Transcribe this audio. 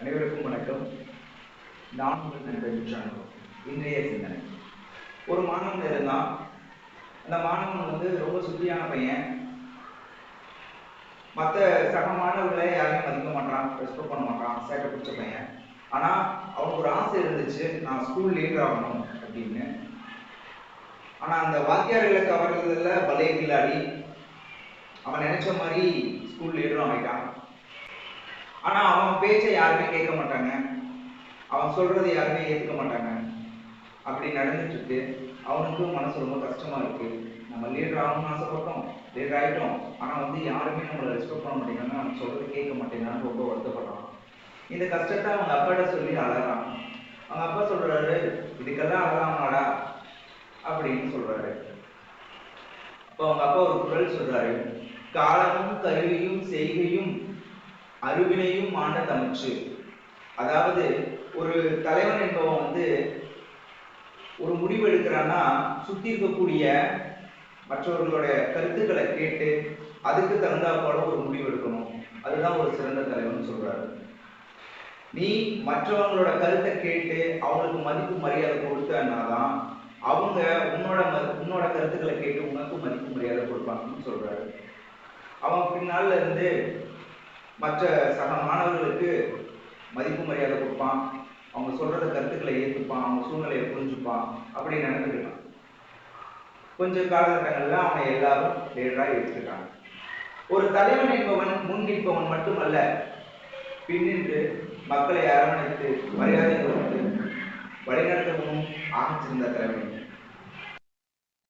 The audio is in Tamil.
அனைவருக்கும் வணக்கம். நான் உங்கள் நண்பன் ஷானு இன்றைய சிந்தனை. ஒரு மாணவன் இருந்தான். அந்த மாணவன் வந்து ரொம்ப சுத்தியான பையன். மற்ற சக மாணவர்களை யாரையும் மதிக்க மாட்டான் ரெஸ்பெக்ட் பண்ண மாட்டான் சேட்டை பிடிச்ச பையன். ஆனா அவனுக்கு ஒரு ஆசை இருந்துச்சு நான் ஸ்கூல் லீடர் ஆகணும் அப்படின்னு. ஆனா அந்த வாத்தியார்களை கவர்றதுல பலே கில்லாடி அவன் நினைச்ச மாதிரி ஸ்கூல் லீடரும் ஆகிட்டான் ஆனா அவன் பேச்சை யாருமே கேட்க மாட்டாங்க. அவன் சொல்றதை யாருமே ஏத்துக்க மாட்டாங்க. அப்படி நடந்துட்டு இருக்கு அவனுக்கும் மனசு ரொம்ப கஷ்டமா இருக்கு. நம்ம லீடர் ஆகணும்னு ஆசைப்பட்டோம். லீடர் ஆயிட்டோம். ஆனா வந்து யாருமே நம்மளை ரெஸ்பெக்ட் பண்ண மாட்டேங்கிறாங்க. அவன் சொல்றது கேட்க மாட்டேங்கிறான்னு ரொம்ப வருத்தப்படுறான் இந்த கஷ்டத்தை அவங்க அப்பாட்ட சொல்லி அழறான். அவங்க அப்பா சொல்றாரு இதுக்கெல்லாம் அழலாமாடா அப்படின்னு சொல்றாரு. அப்போ அவங்க அப்பா ஒரு குரல் சொல்றாரு. காலமும் கருவியும் செய்கையும் அருவினையும் ஆண்ட தமிழ்ச்சு அதாவது ஒரு தலைவன் என்பவன் வந்து ஒரு முடிவு எடுக்கிறான்னா சுத்தி இருக்கக்கூடிய மற்றவர்களோட கருத்துக்களை கேட்டு அதுக்கு தகுந்தா போல ஒரு முடிவு எடுக்கணும். அதுதான் ஒரு சிறந்த தலைவன் சொல்றாரு. நீ மற்றவங்களோட கருத்தை கேட்டு அவங்களுக்கு மதிப்பு மரியாதை கொடுத்தனாதான் அவங்க உன்னோட ம- உன்னோட கருத்துக்களை கேட்டு உனக்கு மதிப்பு மரியாதை கொடுப்பாங்கன்னு சொல்றாரு. அவன் பின்னால இருந்து மற்ற சக மாணவர்களுக்கு மதிப்பு மரியாதை கொடுப்பான். அவங்க சொல்றத கருத்துக்களை ஏற்றுப்பான் அவங்க சூழ்நிலையை புரிஞ்சுப்பான். அப்படி நடந்துக்கிட்டான். கொஞ்ச காலகட்டங்கள்ல அவனை எல்லாரும் லீடரா ஏற்றுக்கிட்டாங்க ஒரு தலைவன் என்பவன் முன் நிற்பவன் மட்டுமல்ல பின்னின்று மக்களை அரவணைத்து மரியாதை கொடுத்து வழிநடத்தவும் ஆக தலைவன்.